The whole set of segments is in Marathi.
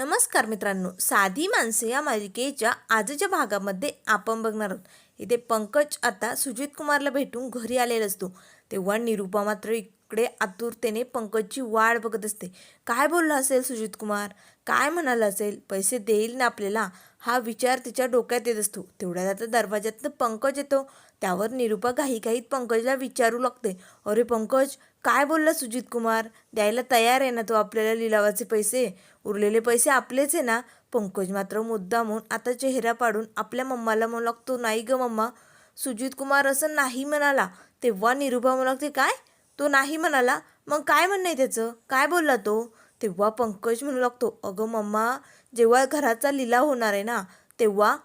नमस्कार मित्रांनो साधी माणसे या मालिकेच्या आजच्या भागामध्ये आपण बघणार आहोत. इथे पंकज आता सुजित कुमारला भेटून घरी आलेला असतो. तेव्हा निरुपा मात्र इकडे आतुरतेने पंकजची वाट बघत असते. काय बोलला असेल सुजित कुमार? काय म्हणाला असेल? पैसे देईल ना आपल्याला? हा विचार तिच्या डोक्यात येत असतो. तेवढ्यात आता दरवाज्यातनं पंकज येतो. त्यावर निरुपा घाईघाईत पंकजला विचारू लागते. अरे पंकज काय बोलला सुजित कुमार? द्यायला तयार आहे ना तो आपल्याला लिलावाचे पैसे? उरलेले पैसे आपलेच आहे ना? पंकज मात्र मुद्दामून आता चेहरा पाडून आपल्या मम्माला म्हणू लागतो नाही ग मम्मा सुजित कुमार असं नाही म्हणाला. तेव्हा निरुपा म्हणू लागते काय? तो नाही म्हणाला? मग काय म्हणणं आहे त्याचं? काय बोलला तो? तेव्हा पंकज म्हणू लागतो अगं मम्मा जेव्हा घराचा लिलाव होणार आहे ना तेव्हा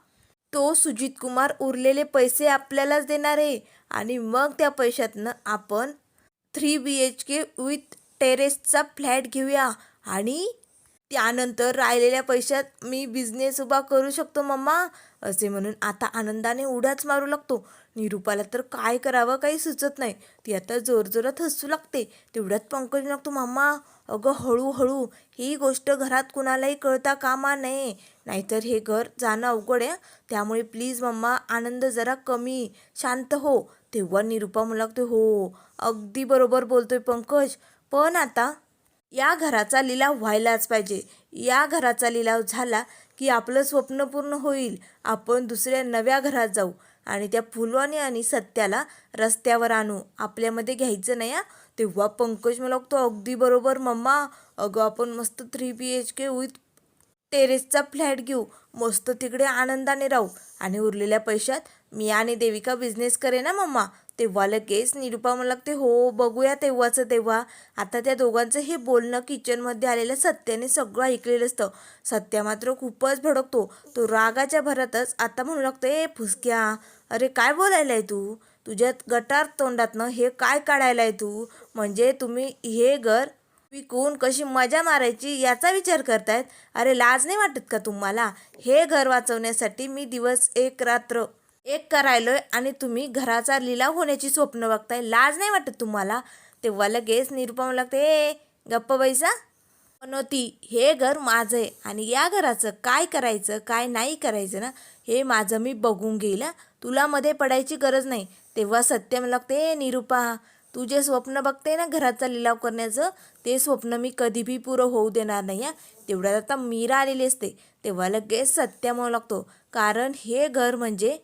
तो सुजित कुमार उरलेले पैसे आपल्यालाच देणार आहे आणि मग त्या पैशातनं आपण three B H K with टेरेसचा flat घेऊया. आणि त्यानंतर राहिलेल्या पैशात मी बिझनेस उभा करू शकतो मम्मा असे म्हणून आता आनंदाने उड्याच मारू लागतो. निरुपाला तर काय करावं काही सुचत नाही. ती आता जोरजोरात हसू लागते. तेवढ्यात पंकज लागतो मम्मा अगं हळूहळू ही गोष्ट घरात कुणालाही कळता कामा नये. नाहीतर हे घर जाणं अवघड आहे. त्यामुळे प्लीज मम्मा आनंद जरा कमी. शांत हो. तेव्हा निरुपा मला लागते हो अगदी बरोबर बोलतोय पंकज. पण आता या घराचा लिलाव व्हायलाच पाहिजे. या घराचा लिलाव झाला की आपलं स्वप्न पूर्ण होईल. आपण दुसऱ्या नव्या घरात जाऊ आणि त्या फुलवाणी आणि सत्याला रस्त्यावर आणू. आपल्यामध्ये घ्यायचं नाही तेव्हा पंकज मला तो अगदी बरोबर मम्मा. अगं आपण मस्त three B H K with टेरेसचा flat घेऊ. मस्त तिकडे आनंदाने राहू आणि उरलेल्या पैशात मी आणि देविका बिझनेस करे ना मम्मा. तेव्हा लगेच निरुपा मला लागते हो बघूया तेव्हाचं तेव्हा. आता त्या दोघांचं हे बोलणं किचनमध्ये आलेलं सत्याने सगळं ऐकलेलं असतं. सत्या मात्र खूपच भडकतो. तो रागाच्या भरातच आता म्हणू लागतो ए फुसक्या. अरे काय बोलायला आहे तू? तुझ्यात गटार तोंडातनं हे काय काढायला आहे तू? म्हणजे तुम्ही हे घर विकून कशी मजा मारायची याचा विचार करतायत? अरे लाज नाही वाटत का तुम्हाला? हे घर वाचवण्यासाठी मी दिवस एक रात्र एक करायलोय आणि तुम्ही घराचा लिलाव होण्याची स्वप्न बघताय. लाज नाही वाटत तुम्हाला? तेव्हा लगेच निरुपम लागते ए गप्प बैसा. पनोती हे घर माझं आहे आणि या घराचं काय करायचं काय नाही करायचं ना हे माझं मी बघून घेईल तुला मध्ये पडायची गरज नाही. तेव्हा सत्यम लागते ए निरुपा तू जे स्वप्न बघते ना घराचा लिलाव करण्याचं ते स्वप्न मी कधी बी पुरं होऊ देणार नाही हा. तेवढ्यात आता मीरा आलेली असते. तेव्हा लगेच सत्या म्हणू लागतो कारण हे घर म्हणजे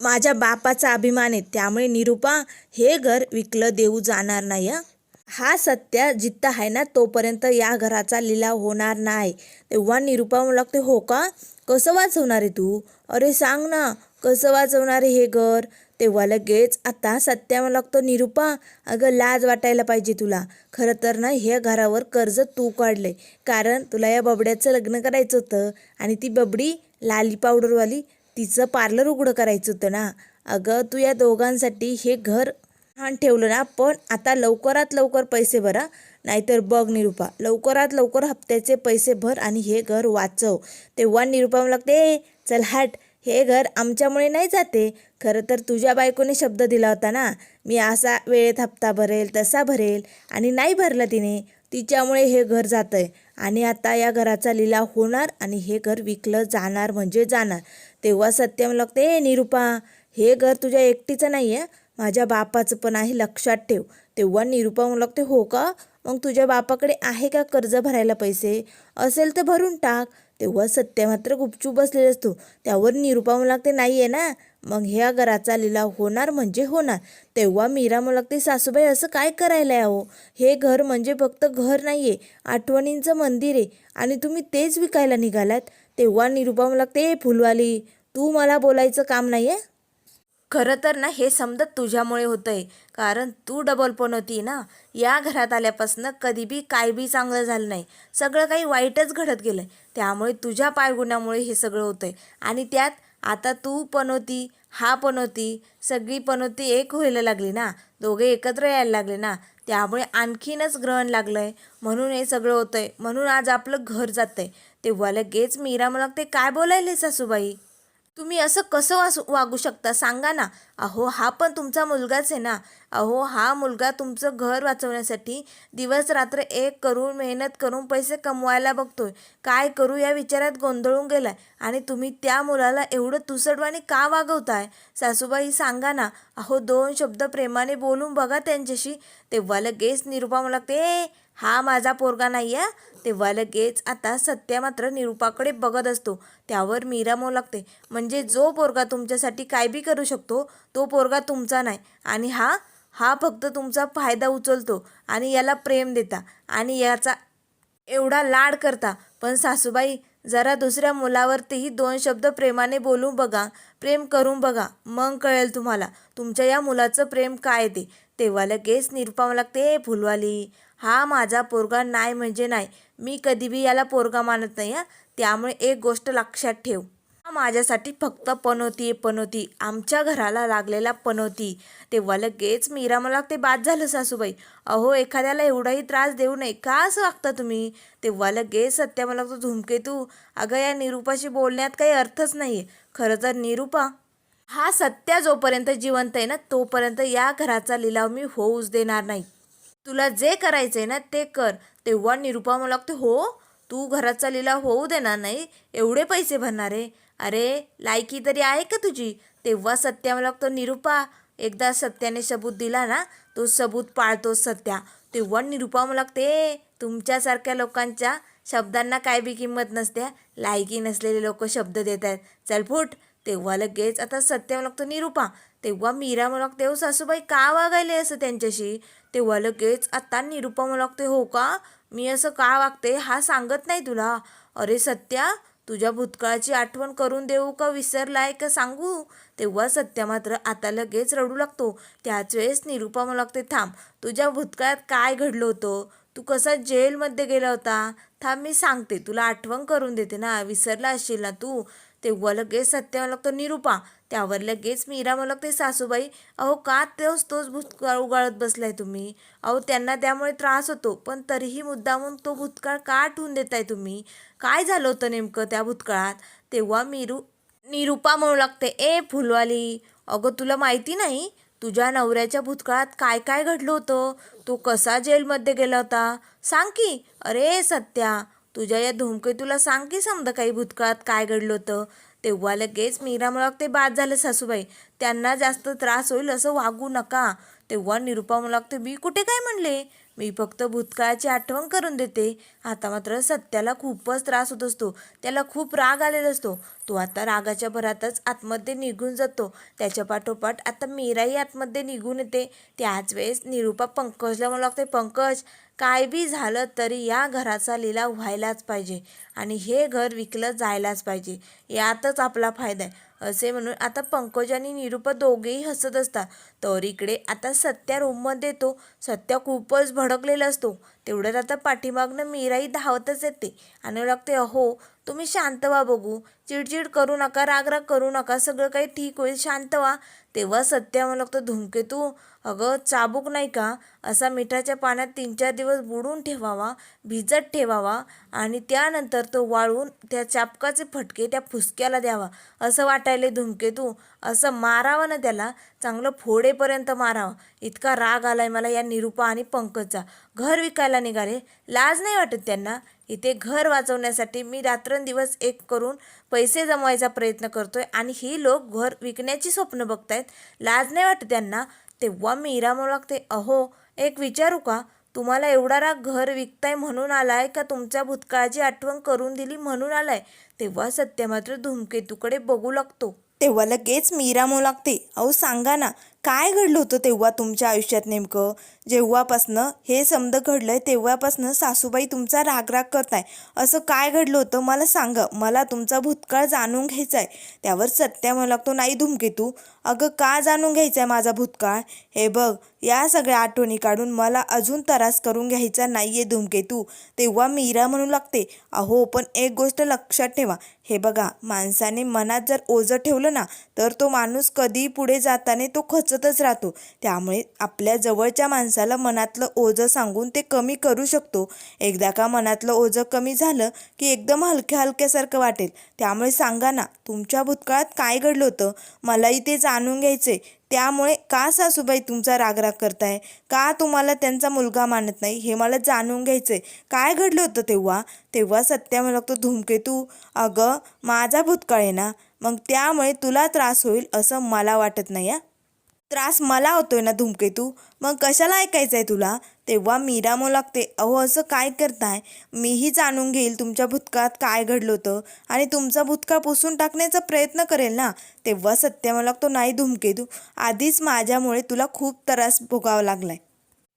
माझ्या बापाचा अभिमान आहे. त्यामुळे निरुपा हे घर विकलं देऊ जाणार नाही हं. हा सत्य जित्ता आहे ना तोपर्यंत या घराचा लिलाव होणार नाही. तेव्हा निरुपा म्हणू लागते हो का? कसं वाचवणार आहे तू? अरे सांग ना कसं वाचवणार आहे हे घर? तेव्हा लगेच आता सत्या म्हणू लागतो निरुपा अगं लाज वाटायला पाहिजे तुला. खरं तर ना हे घरावर कर्ज तू काढले कारण तुला या बबड्याचं लग्न करायचं होतं आणि ती बबडी लाली पावडरवाली तिचं पार्लर उघडं करायचं होतं ना. अगं तू या दोघांसाठी हे घर छान ठेवलं ना पण आता लवकरात लवकर पैसे भरा नाहीतर बघ निरुपा लवकरात लवकर हप्त्याचे पैसे भर आणि हे घर वाचव. तेव्हा निरुपा मला लागते "ए, चल हट हे घर आमच्यामुळे नाही जाते. खरं तर तुझ्या बायकोने शब्द दिला होता ना मी असा वेळेत हप्ता भरेल तसा भरेल आणि नाही भरला तिने तिच्यामुळे हे घर जातं आहे आणि आता या घराचा लिलाव होणार आणि हे घर विकलं जाणार म्हणजे जाणार. तेव्हा सत्यम लागते "ए, निरुपा हे घर तुझ्या एकटीचं नाही आहे माझ्या बापाचं पण आहे लक्षात ठेव. तेव्हा निरुपा म्हणू लागते हो का? मग तुझ्या बापाकडे आहे का कर्ज भरायला पैसे? असेल तर भरून टाक. तेव्हा सत्य मात्र गुपचूप बसलेले असतो. त्यावर निरुपा म्हणू लागते नाही आहे ना. मग ह्या घराचा लिलाव होणार म्हणजे होणार. तेव्हा मीरा म्हणू लागते सासूबाई असं काय करायला आहे अहो? हे घर म्हणजे फक्त घर नाही आहे आठवणींचं मंदिर आहे आणि तुम्ही तेच विकायला निघालात. तेव्हा निरुपा म्हणू लागते "ए, फुलवाली तू मला बोलायचं काम नाही आहे खरं तर ना हे समजत तुझ्यामुळे होतंय. कारण तू डबल पण होती ना. या घरात आल्यापासून कधी बी काय बी चांगलं झालं नाही. सगळं काही वाईटच घडत गेलं आहे त्यामुळे तुझ्या पायगुण्यामुळे हे सगळं होतंय. आणि त्यात आता तू पण होती हा पण होती सगळी पण होती एक व्हायला लागली ना. दोघे एकत्र यायला लागले ना. त्यामुळे आणखीनच ग्रहण लागलं आहे म्हणून हे सगळं होतं आहे म्हणून आज आपलं घर जातं आहे तेव्हा लगेच मीरा मला ते काय बोलायले सासूबाई? तुम्ही असं कसं वास वागू शकता? सांगा ना. अहो हा पण तुमचा मुलगाच आहे ना. अहो हा मुलगा तुमचं घर वाचवण्यासाठी दिवस रात्र एक करून मेहनत करून पैसे कमवायला बघतोय. काय करू या विचारात गोंधळून गेलाय. आणि तुम्ही त्या मुलाला एवढं तुसडवाने का वागवताय? सासूबाई सांगा ना. अहो दोन शब्द प्रेमाने बोलून बघा त्यांच्याशी. तेव्हा लगेच निरुपा मला लागते हा माझा पोरगा नाही आहे तेव्हा लगेच आता सत्या मात्र निरुपाकडे बघत असतो. त्यावर मीरा लागते. म्हणजे जो पोरगा तुमच्यासाठी काय बी करू शकतो तो पोरगा तुमचा नाही. आणि हा हा फक्त तुमचा फायदा उचलतो आणि याला प्रेम देता आणि याचा एवढा लाड करता. पण सासूबाई जरा दुसऱ्या मुलावरतीही दोन शब्द प्रेमाने बोलून बघा. प्रेम करून बघा. मग कळेल तुम्हाला. तुमच्या या मुलाचं प्रेम काय ते. तेव्हा लगेच निरुपा लागते फुलवाली हा माझा पोरगा नाही म्हणजे नाही. मी कधीबी याला पोरगा मानत नाही हां. त्यामुळे एक गोष्ट लक्षात ठेव. हा माझ्यासाठी फक्त पनोती पनोती. आमच्या घराला लागलेला पनोती. तेव्हा लगेच मीरा मला ते बाद झालं सासूबाई. अहो एखाद्याला एवढाही त्रास देऊ नये. का असं वागता तुम्ही? तेव्हा लगेच सत्या मला तो. धुमकेतू अगं या निरूपाशी बोलण्यात काही अर्थच नाही आहे खरं तर निरूपा हा सत्या जोपर्यंत जिवंत आहे ना तोपर्यंत या घराचा लिलाव मी होऊच देणार नाही. तुला जे करायचं आहे ना ते कर. तेव्हा निरुपा मला लागते हो तू घराचा लिलाव होऊ देणार नाही एवढे पैसे भरणार आहे. अरे लायकी तरी आहे का तुझी? तेव्हा सत्या मला लागतो निरुपा एकदा सत्याने सबूत दिला ना तो सबूत पाळतो सत्या. तेव्हा निरुपा मला लागते तुमच्यासारख्या लोकांच्या शब्दांना काय बी किंमत नसते लायकी नसलेले लोक शब्द देत आहेत. चल फुट. तेव्हा लगेच आता सत्य लागतो निरुपा. तेव्हा मीरा मला लागते सासूबाई का वागायले असं त्यांच्याशी? तेव्हा लगेच आता निरुपमा मला लागते हो का? मी असं का वागते? हा सांगत नाही तुला. अरे सत्या तुझ्या भूतकाळाची आठवण करून देऊ का? विसरलाय का सांगू? तेव्हा सत्या मात्र आता लगेच रडू लागतो. त्याच वेळेस निरुपा मला लागते थांब तुझ्या भूतकाळात काय घडलं होतं? तू कसा जेलमध्ये गेला होता? थांब मी सांगते तुला आठवण करून देते ना. विसरला असशील ना तू? तेव्हा लगेच सत्य मला लागतो निरुपा त्यावर लगेच मीरा मला लागते सासूबाई अहो का तोच तोच भूतकाळ उगाळत बसलाय तुम्ही? अहो त्यांना त्यामुळे त्रास होतो पण तरीही मुद्दामून तो भूतकाळ का आठवून देताय तुम्ही? काय झालं होतं नेमकं त्या भूतकाळात? तेव्हा मीरू निरुपा म्हणू लागते ए फुलवाली अगं तुला माहिती नाही? तुझ्या नवऱ्याच्या भूतकाळात काय काय घडलं होतं? तो कसा जेलमध्ये गेला होता? सांग की. अरे सत्या तुझ्या या धूमकेतूला सांग की समजा काही भूतकाळात काय घडलं होतं? तेव्हा लगेच मीरा म्हणू लागते बाद झालं सासूबाई. त्यांना जास्त त्रास होईल असं वागू नका. तेव्हा निरुपा म्हणू लागते मी कुठे काय म्हणले? मी फक्त भूतकाळाची आठवण करून देते. आता मात्र सत्याला खूपच त्रास होत असतो. त्याला खूप राग आलेला असतो. तो आता रागाच्या भरातच आतमध्ये निघून जातो. त्याच्या पाठोपाठ आता मीराही आतमध्ये निघून येते. त्याच वेळेस निरुपा पंकजला म्हणू लागते पंकज काय बी झालं तरी या घराचा लिलाव व्हायलाच पाहिजे आणि हे घर विकलं जायलाच पाहिजे. यातच आपला फायदा आहे. असे म्हणून आता पंकज आणि निरुपा दोघेही हसत असतात. तर इकडे आता सत्या रूममध्ये येतो. सत्या खूपच भडकलेला असतो. तेवढ्यात आता पाठीमागनं मीराही धावतच येते. आणि लागते अहो तुम्ही शांत व्हा बघू. चिडचिड करू नका रागराग करू नका. सगळं काही ठीक होईल. शांत व्हा. तेव्हा सत्या मला लागतं धुमकेतू अगं चाबूक नाही का? असा मिठाच्या पाण्यात तीन चार दिवस बुडून ठेवावा भिजत ठेवावा आणि त्यानंतर तो वाळून त्या चापकाचे फटके त्या फुसक्याला द्यावा. असं वाटायले धुमकेतू असं मारावं ना त्याला. चांगलं फोडेपर्यंत मारावं. इतका राग आलाय मला या निरुपा आणि पंकजचा. घर विकायला निघाले. लाज नाही वाटत त्यांना. इथे घर वाचवण्यासाठी मी रात्रंदिवस एक करून पैसे जमवायचा प्रयत्न करतोय आणि ही लोक घर विकण्याची स्वप्न बघतायत. लाज नाही वाटत त्यांना. तेव्हा मी इरामू लागते. अहो एक विचारू का? तुम्हाला एवढा राग घर विकताय म्हणून आलाय का तुमच्या भूतकाळाची आठवण करून दिली म्हणून आलाय? तेव्हा सत्य मात्र धूमकेतूकडे बघू लागतो. तेव्हा लगेच मी इरामू लागते. अहो सांगा ना काय घडलं होतं तेव्हा तुमच्या आयुष्यात नेमकं? जेव्हापासनं हे समद घडलंय तेव्हापासनं सासूबाई तुमचा रागराग करताय. असं काय घडलं होतं मला सांगा. मला तुमचा भूतकाळ जाणून घ्यायचा आहे त्यावर सत्या म्हणू लागतो नाही धुमकेतू अगं का जाणून घ्यायचा आहे माझा भूतकाळ? हे बघ या सगळ्या आठवणी काढून मला अजून त्रास करून घ्यायचा नाही आहे धुमकेतू तेव्हा मीरा म्हणू लागते अहो पण एक गोष्ट लक्षात ठेवा. हे बघा माणसाने मनात जर ओझं ठेवलं ना तर तो माणूस कधी पुढे जाताना तो खचतच राहतो. त्यामुळे आपल्या जवळच्या माणसा माणसाला मनातलं ओझं सांगून ते कमी करू शकतो. एकदा का मनातलं ओझं कमी झालं की एकदम हलक्या हलक्यासारखं वाटेल. त्यामुळे सांगा ना तुमच्या भूतकाळात काय घडलं होतं? मलाही ते जाणून घ्यायचे. त्यामुळे का सासूबाई तुमचा रागराग करताय? का तुम्हाला त्यांचा मुलगा मानत नाही? हे मला जाणून घ्यायचंय. काय घडलं होतं तेव्हा? तेव्हा सत्या मला लागतो धूमकेतू अगं माझा भूतकाळ आहे ना. मग त्यामुळे तुला त्रास होईल असं मला वाटत नाही या त्रास मला होतोय ना धूमकेतू मग कशाला ऐकायचं आहे तुला? तेव्हा मीरा लागते अहो असं काय करताय? मीही जाणून घेईल तुमच्या भूतकाळात काय घडलं होतं आणि तुमचा भूतकाळ पुसून टाकण्याचा प्रयत्न करेल ना? तेव्हा सत्य मला लागतो नाही धूमकेतू आधीच माझ्यामुळे तुला खूप त्रास भोगावा लागलाय.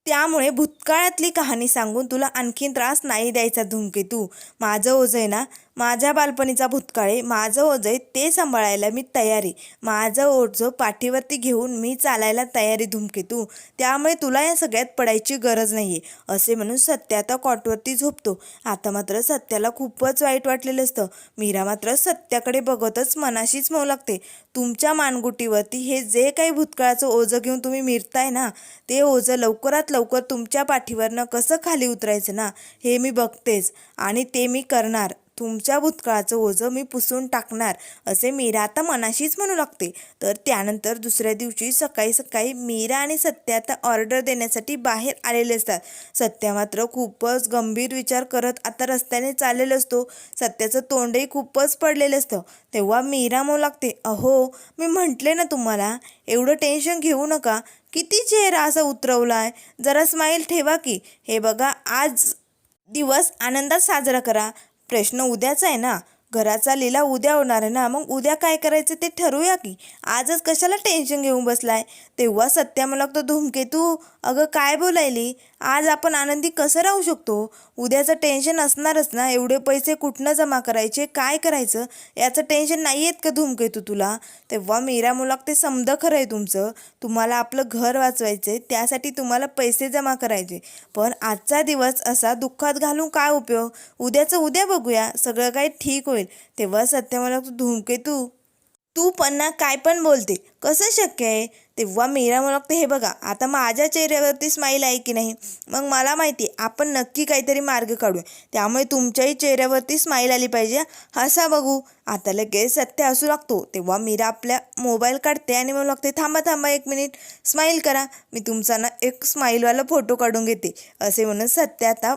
त्यामुळे भूतकाळातली कहाणी सांगून तुला आणखीन त्रास नाही द्यायचा धूमकेतू माझं ओझं आहे ना माझ्या बालपणीचा भूतकाळ आहे. माझं ओझं आहे ते सांभाळायला मी तयारी. माझं ओझं पाठीवरती घेऊन मी चालायला तयारी धुमकेतू त्यामुळे तुला या सगळ्यात पडायची गरज नाही आहे असे म्हणून सत्य आता कॉटवरती झोपतो. आता मात्र सत्याला खूपच वाईट वाटलेलं असतं. मीरा मात्र सत्याकडे बघतच मनाशीच मऊ लागते. तुमच्या मानगुटीवरती हे जे काही भूतकाळाचं ओझं घेऊन तुम्ही मिरताय ना ते ओझं लवकरात लवकर तुमच्या पाठीवरनं कसं खाली उतरायचं ना हे मी बघतेच. आणि ते मी करणार. तुमच्या भूतकाळाचं ओझं मी पुसून टाकणार असे मीरा आता मनाशीच म्हणू लागते. तर त्यानंतर दुसऱ्या दिवशी सकाळी सकाळी मीरा आणि सत्या आता ऑर्डर देण्यासाठी बाहेर आलेले असतात. सत्या मात्र खूपच गंभीर विचार करत आता रस्त्याने चाललेलं असतो. सत्याचं तोंडही खूपच पडलेलं असतं. तेव्हा मीरा म्हणू लागते अहो मी म्हटले ना तुम्हाला एवढं टेन्शन घेऊ नका. किती चेहरा असा उतरवला आहे जरा स्माईल ठेवा की. हे बघा आज दिवस आनंदात साजरा करा. प्रश्न उद्याचा आहे ना. घराचा लिला उद्या होणार आहे ना. मग उद्या काय करायचं ते ठरवूया की. आजच कशाला टेन्शन घेऊन बसलाय? तेव्हा सत्या मला तो धुमकेतू अगं काय बोलायली? आज आपण आनंदी कसं राहू शकतो? उद्याचं टेन्शन असणारच ना? एवढे पैसे कुठनं जमा करायचे? काय करायचं? याचं टेन्शन नाही आहेत का धुमकेतू तुला? तेव्हा मीरा मुलाक ते समद खरं आहे तुमचं. तुम्हाला आपलं घर वाचवायचं आहे त्यासाठी तुम्हाला पैसे जमा करायचे. पण आजचा दिवस असा दुःखात घालून काय उपयोग? उद्याचं उद्या बघूया. सगळं काही ठीक होईल. तेव्हा सत्य मला धुमकेतू तू पण ना काय पण बोलते. कसं शक्य आहे? तेव्हा मीरा मला हे बघा आता माझ्या चेहऱ्यावरती स्माईल आहे की नाही? मग मला माहिती आहे आपण नक्की काहीतरी मार्ग काढूया. त्यामुळे तुमच्याही चेहऱ्यावरती स्माईल आली पाहिजे हसा बघू. आता लगेच सत्य असू लागतो. तेव्हा मीरा आपल्या मोबाईल काढते आणि म्हणू लागते थांबा थांबा एक मिनिट स्माईल करा. मी तुमचा ना एक स्माईलवाला फोटो काढून घेते. असे म्हणून सत्य आता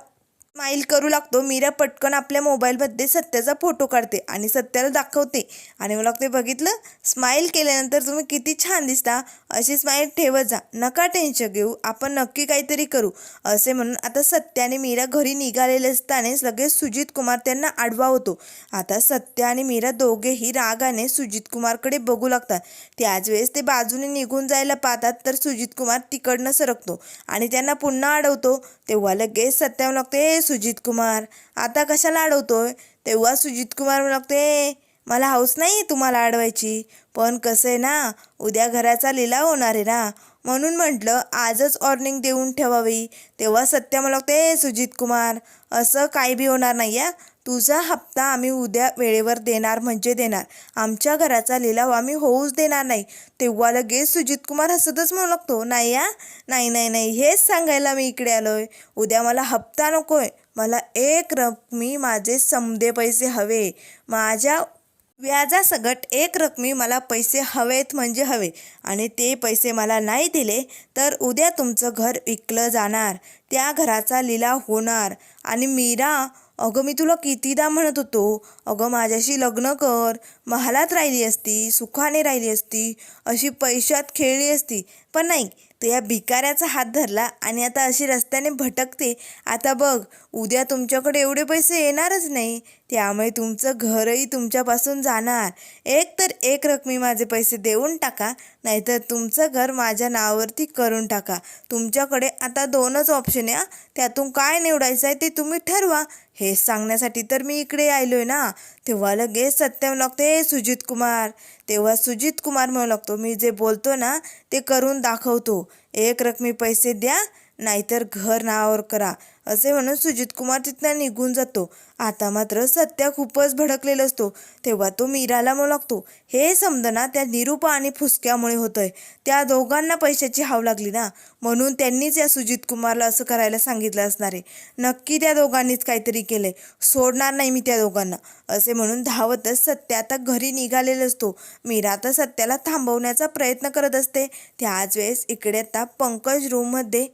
स्माईल करू लागतो. मीरा पटकन आपल्या मोबाईलमध्ये सत्याचा फोटो काढते आणि सत्याला दाखवते. आणि मला ते बघितलं स्माईल केल्यानंतर तुम्ही किती छान दिसता. अशी स्माईल ठेवत जा. नका टेन्शन घेऊ. आपण नक्की काहीतरी करू. असे म्हणून आता सत्याने आणि मीरा घरी निघालेले असतानाच लगेच सुजित कुमार त्यांना आडवा होतो. आता सत्य आणि मीरा दोघेही रागाने सुजित कुमारकडे बघू लागतात. त्याच वेळेस ते बाजूने निघून जायला पाहतात तर सुजित कुमार तिकडनं सरकतो आणि त्यांना पुन्हा अडवतो तेव्हा लगेच सत्या लागते सुजित कुमार आता कशाला अडवतोय? तेव्हा सुजित कुमार लागते मला हौस नाही आहे तुम्हाला अडवायची. पण कसं आहे ना उद्या घराचा लिलाव होणार आहे ना. म्हणून म्हटलं आजच वॉर्निंग देऊन ठेवावी. तेव्हा सत्य मला लागते सुजित कुमार असं काही बी होणार नाही आहे तुझा हप्ता आम्ही उद्या वेळेवर देणार म्हणजे देणार. आमच्या घराचा लिलाव आम्ही होऊच देणार नाही. तेव्हा लगेच सुजित कुमार हसतच म्हणू लागतो नाही या नाही नाही नाही हेच सांगायला मी इकडे आलोय. उद्या मला हप्ता नकोय. मला एक रकमी माझे समदे पैसे हवे. माझ्या व्याजासकट एक रकमी मला पैसे हवेत म्हणजे हवे. आणि ते पैसे मला नाही दिले तर उद्या तुमचं घर विकलं जाणार. त्या घराचा लिलाव होणार. आणि मीरा अगं मी तुला कितीदा म्हणत होतो अगं माझ्याशी लग्न कर. महालात राहिली असती सुखाने राहिली असती अशी पैशात खेळली असती. पण नाही तर या भिकाऱ्याचा हात धरला आणि आता अशी रस्त्याने भटकते. आता बघ उद्या तुमच्याकडे एवढे पैसे येणारच नाही. त्यामुळे तुमचं घरही तुमच्यापासून जाणार. एक तर एक रकमी माझे पैसे देऊन टाका नाहीतर तुमचं घर माझ्या नावावरती करून टाका. तुमच्याकडे आता दोनच ऑप्शन आहे त्यातून काय निवडायचं आहे ते तुम्ही ठरवा. हे सांगण्यासाठी तर मी इकडे आलोय ना. तेव्हा लगेच सत्यम लागते सुजित कुमार. तेव्हा सुजित कुमार म्हणू लागतो मी जे बोलतो ना ते करून दाखवतो. एक रकमी पैसे द्या नाहीतर घर नावावर करा असे म्हणून सुजित कुमार तिथनं निघून जातो. आता मात्र सत्या खूपच भडकलेला असतो. तेव्हा तो मीराला म्हणू लागतो हे समजना त्या निरूपा आणि फुसक्यामुळे होतंय. त्या दोघांना पैशाची हाव लागली ना? म्हणून त्यांनीच या सुजित कुमारला असं करायला सांगितलं असणार आहे. नक्की त्या दोघांनीच काहीतरी केलंय. सोडणार नाही मी त्या दोघांना. असे म्हणून धावतच सत्या आता घरी निघालेला असतो. मीरा आता सत्याला थांबवण्याचा प्रयत्न करत असते. त्याच वेळेस इकडे आता पंकज रूममध्ये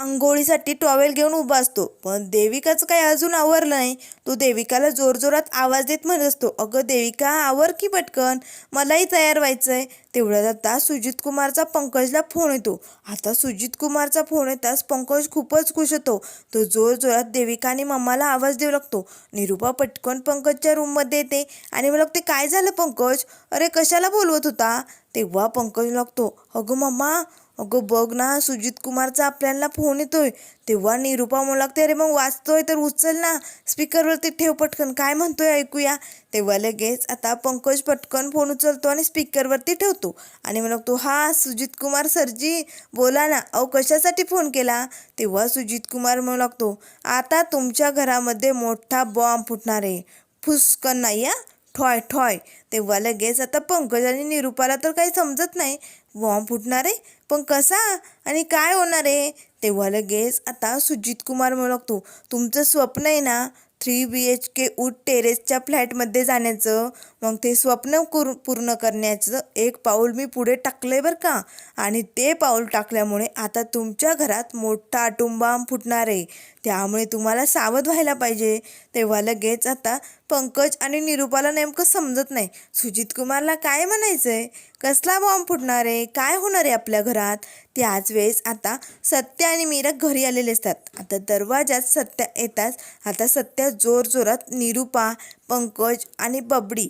आंघोळीसाठी टॉवेल घेऊन उभा असतो. पण देविकाचं काही अजून आवरलं नाही. तो देविकाला जोरजोरात आवाज देत म्हणत असतो अगं देविका आवर की पटकन? मलाही तयार व्हायचंय. तेवढ्यात आता सुजित कुमारचा पंकजला फोन येतो. आता सुजित कुमारचा फोन येताच पंकज खूपच खुश होतो. तो जोरजोरात देविका आणि मम्माला आवाज देऊ लागतो. निरूपा पटकन पंकजच्या रूममध्ये येते. आणि मला ते काय झालं पंकज? अरे कशाला बोलवत होता? तेव्हा पंकज लागतो अगं मम्मा अगं बघ ना सुजित कुमारचा आपल्याला फोन येतोय. तेव्हा निरूपा म्हणू लागते अरे मग वाचतोय तर उचल ना. स्पीकरवरती ठेव पटकन. काय म्हणतोय ऐकूया. तेव्हा लगेच आता पंकज पटकन फोन उचलतो आणि स्पीकरवरती ठेवतो. आणि म्हणू लागतो हा सुजित कुमार सरजी बोला ना. अहो कशासाठी फोन केला? तेव्हा सुजित कुमार म्हणू लागतो आता तुमच्या घरामध्ये मोठा बॉम्ब फुटणार आहे. फुसकन नाही या ठॉय ठॉय. तेव्हा लगेच आता पंकज आणि निरूपाला तर काही समजत नाही. बॉम्ब फुटणार आहे? पण कसा? आणि काय होणार आहे? तेव्हा लगेच आता सुजित कुमार म्हणू लागतो तुमचं स्वप्न आहे ना थ्री बी एच के उड टेरेसच्या फ्लॅटमध्ये जाण्याचं. मग ते स्वप्न कुर पूर्ण करण्याचं एक पाऊल मी पुढे टाकलंय बरं का? आणि ते पाऊल टाकल्यामुळे आता तुमच्या घरात मोठा आटुंबाम फुटणार आहे. त्यामुळे तुम्हाला सावध व्हायला पाहिजे. तेव्हा लगेच आता पंकज आणि निरूपाला नेमकं समजत नाही. सुजित कुमारला काय आहे कसला बॉम्ब फुटणार आहे? काय होणार आहे आपल्या घरात? त्याच वेळेस आता सत्या आणि मीरा घरी आलेले असतात. आता दरवाजात सत्या येताच आता सत्या जोरजोरात निरूपा पंकज आणि बबडी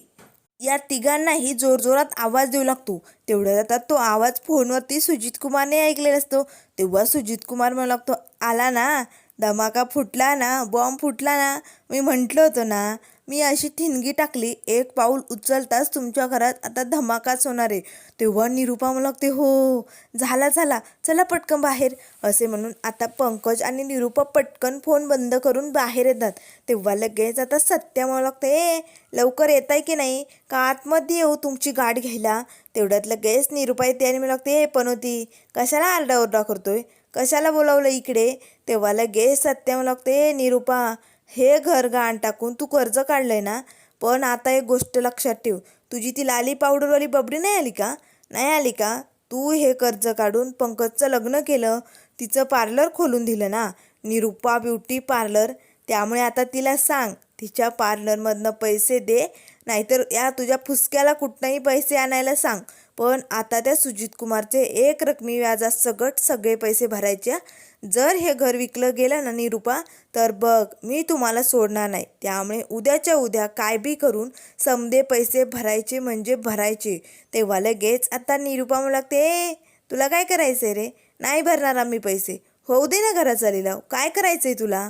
या तिघांनाही जोरजोरात आवाज देऊ लागतो. तेवढ्यात आता तो आवाज फोनवरती सुजित कुमारने ऐकलेला असतो. तेव्हा सुजित कुमार म्हणू लागतो आला ना. धमाका फुटला ना बॉम्ब फुटला ना मी म्हटलं होतं ना मी अशी ठिणगी टाकली एक पाऊल उचलताच तुमच्या घरात आता धमाकाच होणार आहे. तेव्हा निरूपा म्हणू लागते हो झाला झाला चला पटकन बाहेर. असे म्हणून आता पंकज आणि निरूपा पटकन फोन बंद करून बाहेर येतात. तेव्हा लगेच आता सत्या म्हणू लागते ए लवकर येत आहे की नाही? का आतमध्ये येऊ तुमची गाठ घ्यायला? तेवढ्यात लगेच निरूपा येते आणि मला लागते ए पनोती कशाला आरडाओरडा करतोय? कशाला बोलावलं इकडे? तेव्हा लगेच सत्यम मला लागते ए निरूपा हे घर गाण टाकून तू कर्ज काढलंय ना? पण आता एक गोष्ट लक्षात ठेव. तुझी ती लाली पावडरवाली बबडी नाही आली का? नाही आली का? तू हे कर्ज काढून पंकजचं लग्न केलं. तिचं पार्लर खोलून दिलं ना? Nirupa beauty parlour. त्यामुळे आता तिला सांग तिच्या पार्लरमधनं पैसे दे नाहीतर या तुझ्या फुसक्याला कुठनंही पैसे आणायला सांग. पण आता त्या सुजित कुमारचे एक रकमी व्याजात सगट सगळे पैसे भरायचे. जर हे घर विकलं गेलं ना निरूपा तर बघ मी तुम्हाला सोडणार नाही. त्यामुळे उद्याच्या उद्या काय बी करून समदे पैसे भरायचे म्हणजे भरायचे. तेव्हा लगेच आता निरूपा म्हणू लागते "ए, तुला काय करायचं रे? नाही भरणार आम्ही पैसे. होऊ दे ना घराचा लिलाव. काय करायचंय तुला?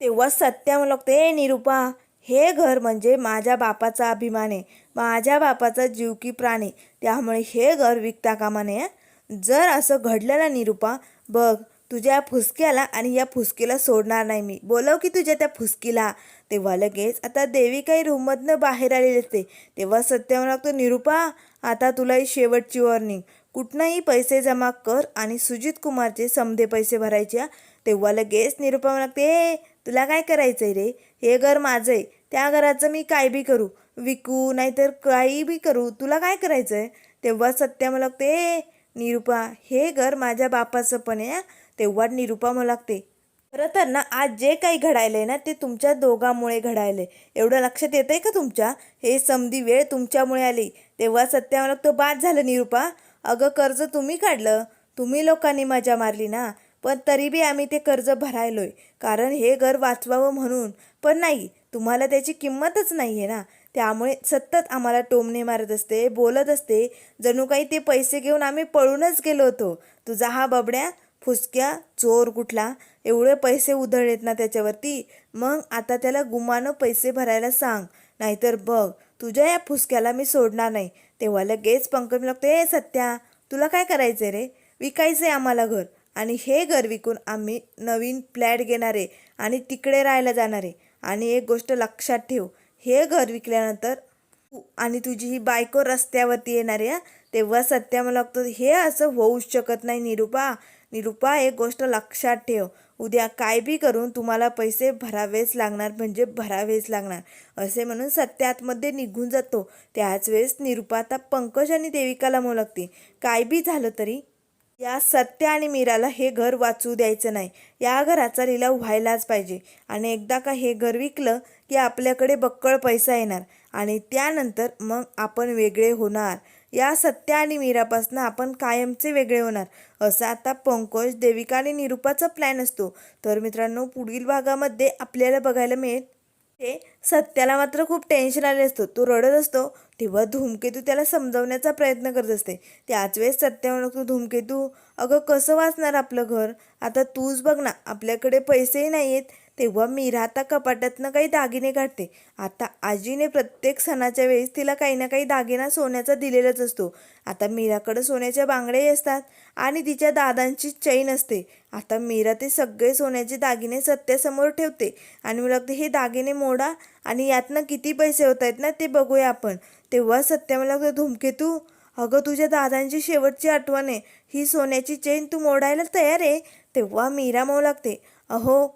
तेव्हा सत्या म्हणू लागते "ए, निरूपा हे घर म्हणजे माझ्या बापाचा अभिमान आहे. माझ्या बापाचा जीव की प्राणी त्यामुळे हे घर विकता कामा नये. जर असं घडलं ना निरूपा बघ तुझ्या फुसक्याला आणि या फुसकीला सोडणार नाही मी. बोलव की तुझ्या त्या फुसकीला. तेव्हा लगेच आता देवी काही रूममधनं बाहेर आलेली असते. तेव्हा सत्य म्हणतो लागतो निरूपा आता तुला ही शेवटची वॉर्निंग कुठनंही पैसे जमा कर आणि सुजित कुमारचे समधे पैसे भरायचे तेव्हा लगेच निरूपा म्हणते तुला काय करायचंय रे? हे घर माझं आहे. त्या घराचं मी काय बी करू? विकू नाहीतर काही बी करू. तुला काय करायचं आहे तेव्हा सत्या मला लागते "ए, निरूपा हे घर माझ्या बापाचं पण आहे तेव्हा निरूपा मला लागते खरं तर ना आज जे काही घडायलं आहे ना ते तुमच्या दोघांमुळे आहे एवढं लक्षात येतंय का तुमच्या? हे समधी वेळ तुमच्यामुळे आली. तेव्हा सत्या मला तो बाद झालं निरूपा. अगं कर्ज तुम्ही काढलं. तुम्ही लोकांनी मजा मारली ना. पण तरी बी आम्ही ते कर्ज भरायलोय. कारण हे घर वाचवावं म्हणून. पण नाही तुम्हाला त्याची किंमतच नाही आहे ना. त्यामुळे सतत आम्हाला टोमणे मारत असते बोलत असते. जणू काही ते पैसे घेऊन आम्ही पळूनच गेलो होतो. तुझा हा बबड्या फुसक्या चोर कुठला? एवढे पैसे उधळलेत ना त्याच्यावरती. मग आता त्याला गुमानं पैसे भरायला सांग. नाहीतर बघ तुझ्या या फुसक्याला मी सोडणार नाही. तेव्हा लगेच पंकज लागतो ए सत्या तुला काय करायचंय रे? विकायचंय आम्हाला घर. आणि हे घर विकून आम्ही नवीन फ्लॅट घेणार आहे आणि तिकडे राहायला जाणार आहे. आणि एक गोष्ट लक्षात ठेव हे घर विकल्यानंतर आणि तुझी ही बायको रस्त्यावरती येणार आहे तेव्हा सत्या मला लागतो हे असं होऊच शकत नाही निरुपा. निरुपा एक गोष्ट लक्षात ठेव. उद्या काय बी करून तुम्हाला पैसे भरावेच लागणार म्हणजे भरावेच लागणार. असे म्हणून सत्य आतमध्ये निघून जातो. त्याच वेळेस निरुपा आता पंकज आणि देविकाला म्हणू लागते काय बी झालं तरी या सत्य आणि मीराला हे घर वाचू द्यायचं नाही. या घराचा लिलाव व्हायलाच पाहिजे. आणि एकदा का हे घर विकलं की आपल्याकडे बक्कळ पैसा येणार आणि त्यानंतर मग आपण वेगळे होणार. या सत्य आणि मीरापासून आपण कायमचे वेगळे होणार. असा आता पंकज देविका आणि निरुपाचा प्लॅन असतो. तर मित्रांनो पुढील भागामध्ये आपल्याला बघायला मिळेल ते सत्याला मात्र खूप टेन्शन आले असतो. तो रडत असतो. तेव्हा धूमकेतू त्याला समजवण्याचा प्रयत्न करत असते. त्याच वेळेस सत्य म्हणतो धूमकेतू अगं कसं वाचणार आपलं घर? आता तूच बघ ना आपल्याकडे पैसेही नाही आहेत तेव्हा मीरा आता कपाटातनं काही दागिने काढते. आता आजीने प्रत्येक सणाच्या वेळेस तिला काही ना काही दागिना सोन्याचा दिलेलाच असतो. आता मीराकडे सोन्याच्या बांगड्याही असतात आणि तिच्या दादांची चैन असते. आता मीरा ते सगळे सोन्याचे दागिने सत्यासमोर ठेवते आणि मला वाटतं हे दागिने मोडा आणि यातनं किती पैसे होत आहेत ना ते बघूया आपण. तेव्हा सत्या मला वाटतं धूमकेतू अगं तुझ्या दादांची शेवटची आठवण आहे. ही सोन्याची चेन तू मोडायला तयार आहे? तेव्हा मीरा मऊ लागते अहो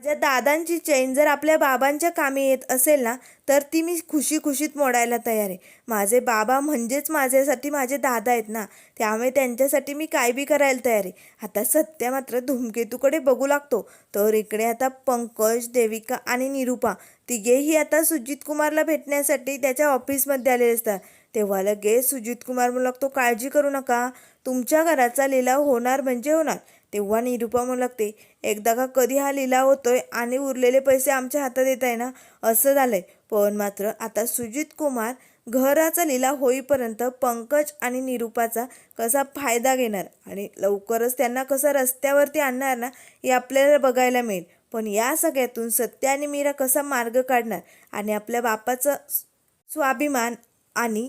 माझ्या दादांची चैन जर आपल्या बाबांच्या कामी येत असेल ना तर ती मी खुशी खुशीत मोडायला तयार आहे. माझे बाबा म्हणजेच माझ्यासाठी माझे दादा आहेत ना त्यामुळे त्यांच्यासाठी मी काय बी करायला तयार आहे. आता सत्या मात्र धूमकेतूकडे बघू लागतो. तर इकडे आता पंकज देविका आणि निरुपा तिघेही आता सुजित कुमारला भेटण्यासाठी त्याच्या ऑफिसमध्ये आलेले असतात. तेव्हा लगेच सुजित कुमार म्हणू लागतो काळजी करू नका. तुमच्या घराचा लिलाव होणार म्हणजे होणार. तेव्हा निरुपा म्हणू लागते एकदा का कधी हा लिलाव होतोय आणि उरलेले पैसे आमच्या हातात येत आहे ना? असं झालंय. पण मात्र आता सुजित कुमार घराचा लिलाव होईपर्यंत पंकज आणि निरूपाचा कसा फायदा घेणार आणि लवकरच त्यांना कसं रस्त्यावरती आणणार ना हे आपल्याला बघायला मिळेल. पण या सगळ्यातून सत्य आणि मीरा कसा मार्ग काढणार आणि आपल्या बापाचं स्वाभिमान आणि